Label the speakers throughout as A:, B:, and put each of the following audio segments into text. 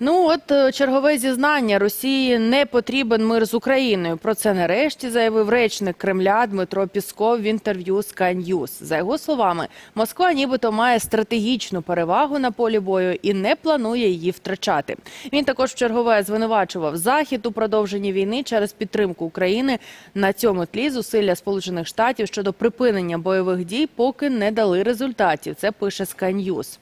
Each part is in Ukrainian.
A: Ну от е, чергове зізнання Росії не потрібен мир з Україною. Про це нарешті заявив речник Кремля Дмитро Пісков в інтерв'ю Sky News. За його словами, Москва нібито має стратегічну перевагу на полі бою і не планує її втрачати. Він також чергове звинувачував Захід у продовженні війни через підтримку України. На цьому тлі зусилля Сполучених Штатів щодо припинення бойових дій поки не дали результатів. Це пише Sky.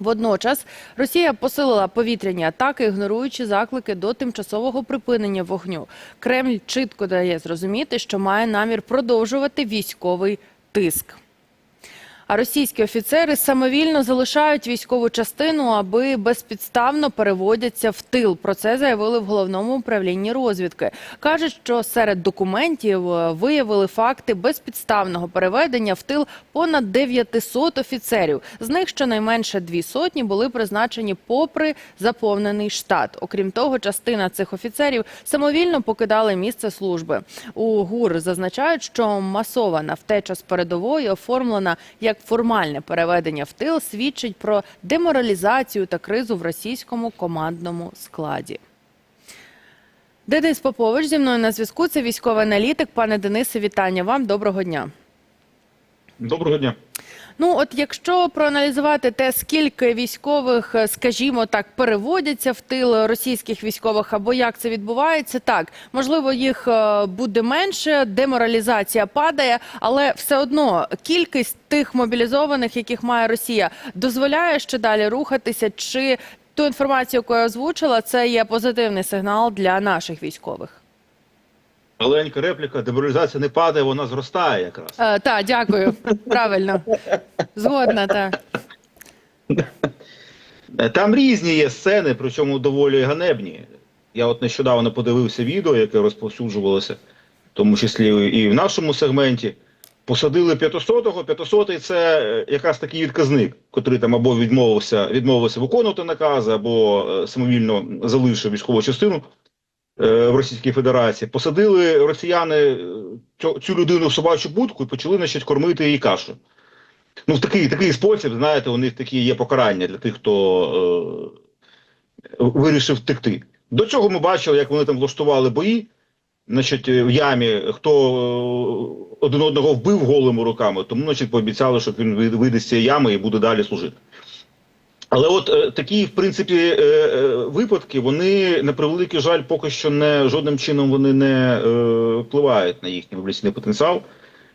A: Водночас Росія посилила повітряні атаки, ігноруючи заклики до тимчасового припинення вогню. Кремль чітко дає зрозуміти, що має намір продовжувати військовий тиск. А російські офіцери самовільно залишають військову частину, аби безпідставно переводяться в тил. Про це заявили в головному управлінні розвідки. кажуть, що серед документів е, виявили факти безпідставного переведення в тил понад 900 офіцерів. З них щонайменше дві сотні були призначені попри заповнений штат. Окрім того, частина цих офіцерів самовільно покидали місце служби. У ГУР зазначають, що масована втеча з передової оформлена як формальне переведення в тил, свідчить про деморалізацію та кризу в російському командному складі. Денис Попович зі мною на зв'язку. Це військовий аналітик. Пане Денисе, вітання вам. Доброго дня.
B: Доброго дня.
A: Ну, от якщо проаналізувати те, скільки військових, е, скажімо так, переводяться в тил російських військових, або як це відбувається, так можливо, їх е, буде менше, деморалізація падає, але все одно кількість тих мобілізованих, яких має Росія, дозволяє ще далі рухатися. Чи ту інформацію, яку я озвучила, це є позитивний сигнал для наших військових?
B: Маленька репліка, деморалізація не падає, вона зростає якраз.
A: Е, так, дякую. Правильно. Згодна, так.
B: Е, Там різні є сцени, причому доволі ганебні. Я от нещодавно подивився відео, яке розповсюджувалося, в тому числі і в нашому сегменті. Посадили 500-го, 500-й це е, якраз такий відказник, котрий там або відмовився, відмовився виконувати накази, або е, самовільно залишив військову частину в Російській Федерації. Посадили росіяни е, цю, людину в собачу будку і почали значить, кормити її кашу. Ну, в такий, такий спосіб, знаєте, у них такі є покарання для тих, хто е, вирішив втекти. До цього ми бачили, як вони там влаштували бої. Значить, в ямі хто е, один одного вбив голими руками, тому значить, пообіцяли, що він вийде з цієї ями і буде далі служити. Але от е, такі, в принципі, е, е, випадки, вони на превеликий жаль, поки що не жодним чином вони не е, впливають на їхній мобілізаційний потенціал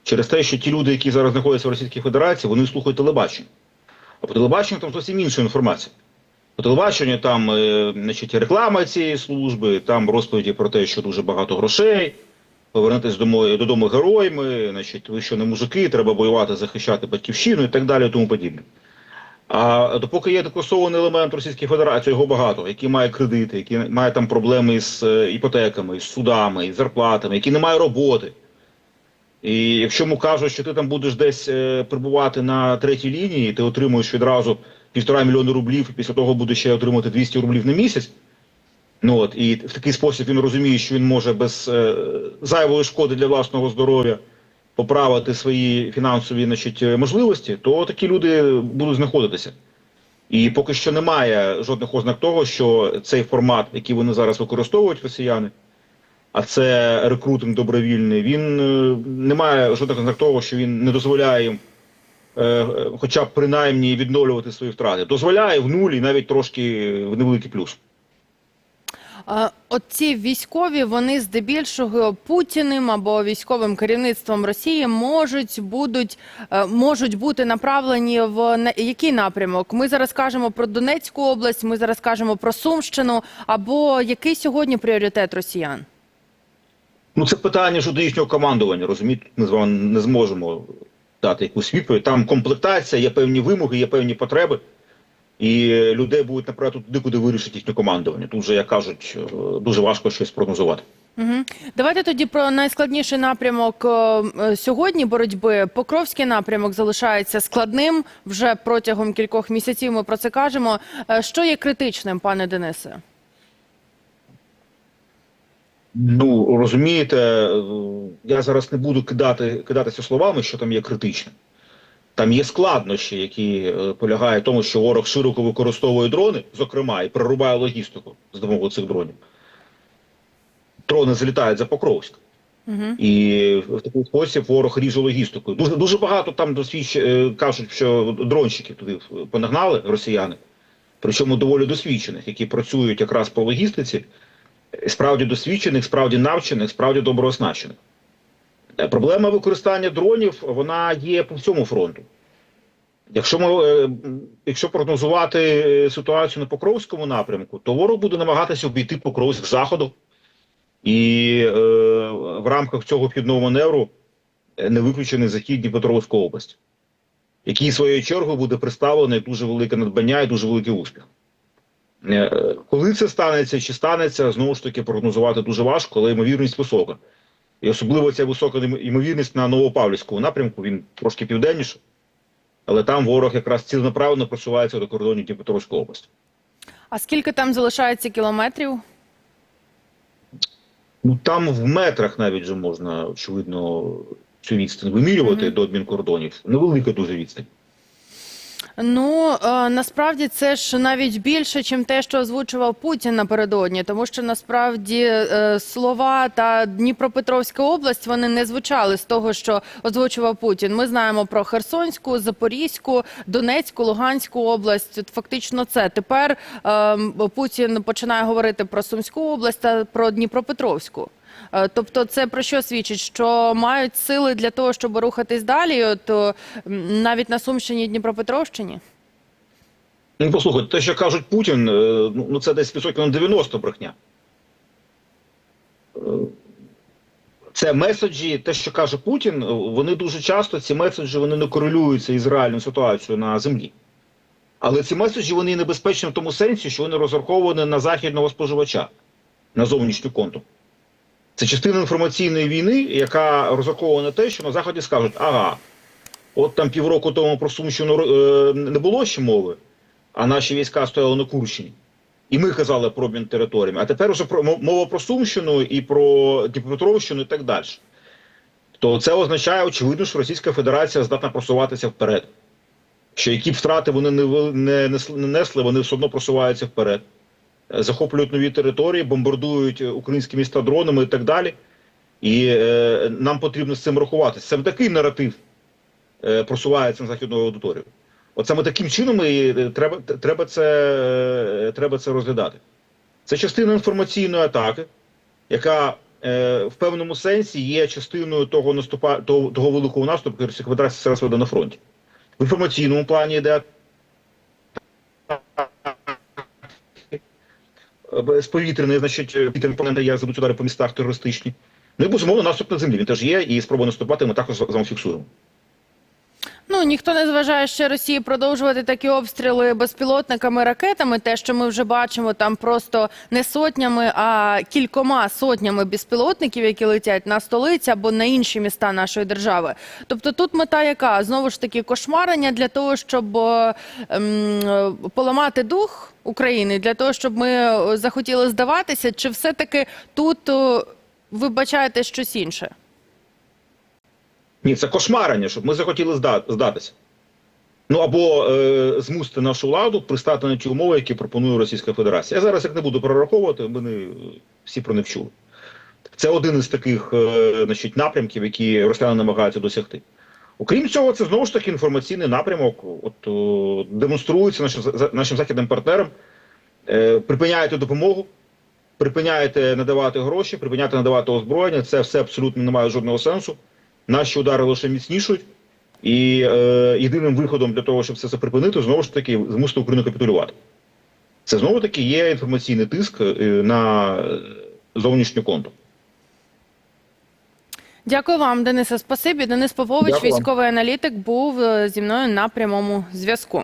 B: через те, що ті люди, які зараз знаходяться в Російській Федерації, вони слухають телебачення. А по телебаченню там зовсім інша інформація. По телебаченню там е, значить, реклама цієї служби, там розповіді про те, що дуже багато грошей, повернутися додому, додому героями, значить, ви що не мужики, треба воювати, захищати батьківщину і так далі, і тому подібне. А допоки є декосований елемент Російської Федерації, його багато, який має кредити, який має там проблеми з е, іпотеками, з судами, з зарплатами, який не має роботи. І якщо йому кажуть, що ти там будеш десь е, перебувати на третій лінії, ти отримуєш відразу півтора мільйони рублів, і після того будеш ще отримати 200 рублів на місяць. Ну от і в такий спосіб він розуміє, що він може без е, зайвої шкоди для власного здоров'я поправити свої фінансові значить, е, можливості, то такі люди будуть знаходитися. І поки що немає жодних ознак того, що цей формат, який вони зараз використовують росіяни, а це рекрутинг добровільний, він е, не має жодних ознак того, що він не дозволяє їм, е, хоча б принаймні відновлювати свої втрати. Дозволяє в нулі навіть трошки в невеликий плюс.
A: От ці військові, вони здебільшого путіним або військовим керівництвом Росії можуть будуть е, можуть бути направлені в на- який напрямок? Ми зараз кажемо про Донецьку область, ми зараз кажемо про Сумщину. Або який сьогодні пріоритет росіян?
B: Ну, це питання щодо їхнього командування. Розумієте, вами не зможемо дати якусь відповідь. Там комплектація, є певні вимоги, є певні потреби, і людей будуть направити туди, куди вирішить їхнє командування. Тут же, як кажуть, е, дуже важко щось прогнозувати.
A: Угу. Давайте тоді про найскладніший напрямок е, сьогодні боротьби. Покровський напрямок залишається складним вже протягом кількох місяців. Ми про це кажемо. Е, Що є критичним, пане Денисе?
B: Ну розумієте, я зараз не буду кидати кидатися словами, що там є критичним. Там є складнощі, які е, полягають в тому, що ворог широко використовує дрони, зокрема, і прорубає логістику з допомогою цих дронів. Дрони залітають за Покровськ.
A: Угу.
B: І в такий спосіб ворог ріже логістикою. Дуже дуже багато там досвідч... е, кажуть, що дронщиків туди понагнали росіяни, причому доволі досвідчених, які працюють якраз по логістиці, справді досвідчених, справді навчених, справді добре оснащених. Е, Проблема використання дронів вона є по всьому фронту. Якщо ми, е, якщо прогнозувати е, ситуацію на Покровському напрямку, то ворог буде намагатися обійти Покровськ заходу. І е, в рамках цього вхідного маневру е, не виключений захід Дніпропетровська область, який своєю чергою буде представлений дуже велике надбання і дуже великий успіх. Е, коли це станеться чи станеться, знову ж таки прогнозувати дуже важко, але ймовірність висока. І особливо ця висока ймовірність на Новопавлівському напрямку, він трошки південніше, але там ворог якраз ціленаправленно просувається до кордонів Дніпропетровської області.
A: А скільки там залишається кілометрів?
B: Ну там в метрах навіть же можна, очевидно, цю відстань вимірювати
A: Мгм.
B: до адмінкордонів. Невелика дуже відстань.
A: Ну е, насправді це ж навіть більше, ніж те, що озвучував Путін напередодні, тому що насправді е, слова та Дніпропетровська область вони не звучали з того, що озвучував Путін. Ми знаємо про Херсонську, Запорізьку, Донецьку, Луганську область. Фактично, це тепер е, Путін починає говорити про Сумську область та про Дніпропетровську. Е, Тобто, це про що свідчить? Що мають сили для того, щоб рухатись далі, от навіть на Сумщині і Дніпропетровщині?
B: Ну, послухайте, те, що кажуть Путін, е, ну ну, це десь відсотків на 90 брехня. Е, Це меседжі, те, що каже Путін, вони дуже часто, ці меседжі вони не корелюються із реальною ситуацією на землі. Але ці меседжі вони небезпечні в тому сенсі, що вони розраховані на західного споживача, на зовнішню конту. Це частина інформаційної війни, яка розрахована на те, що на Заході скажуть, ага, от там півроку тому про Сумщину е, не було ще мови, а наші війська стояли на Курщині. І ми казали про обмін територіями. А тепер вже про мова про Сумщину і про Дніпропетровщину і так далі. То це означає, очевидно, що Російська Федерація здатна просуватися вперед. Що які б втрати вони не, не, не несли, вони все одно просуваються вперед. Захоплюють нові території, бомбардують е, українські міста дронами і так далі. І е, нам потрібно з цим рахуватися. Саме такий наратив е, просувається на західну аудиторію. От саме таким чином і е, треба, треба, це, е, треба це розглядати. Це частина інформаційної атаки, яка е, в певному сенсі є частиною того наступа, того, того великого наступу, який зараз веде на фронті. В інформаційному плані йде з повітряної, значить, повітряні повітряний план, як задуть удари по містах терористичні. Ну і безумовно наступ на землі. Він теж є, і спроба наступати ми також з вами фіксуємо.
A: Ну ніхто не зважає ще Росії продовжувати такі обстріли безпілотниками, ракетами. Те, що ми вже бачимо, там просто не сотнями, а кількома сотнями безпілотників, які летять на столиці або на інші міста нашої держави. Тобто, тут мета яка знову ж таки кошмарення для того, щоб е, ем, поламати дух України, для того, щоб ми е, захотіли здаватися, чи все таки тут е, ви бачаєте щось інше?
B: Ні, це кошмарення, щоб ми захотіли здатися. Ну або е, змусити нашу владу пристати на ті умови, які пропонує Російська Федерація. Я зараз їх не буду прораховувати, е, всі про них чули. Це один із таких е, значить, напрямків, які росіяни намагаються досягти. Окрім цього, це знову ж таки інформаційний напрямок. От о, демонструється нашим, нашим західним партнерам. Е, припиняєте допомогу, припиняєте надавати гроші, припиняєте надавати озброєння. Це все абсолютно не має жодного сенсу. Наші удари лише міцнішують. І е, єдиним виходом для того, щоб це все припинити, знову ж таки змусити Україну капітулювати. Це знову таки є інформаційний тиск е, на зовнішню конту.
A: Дякую вам, Денисе. Спасибі. Денис Попович,
B: Дякую
A: військовий аналітик, був е, зі мною на прямому зв'язку.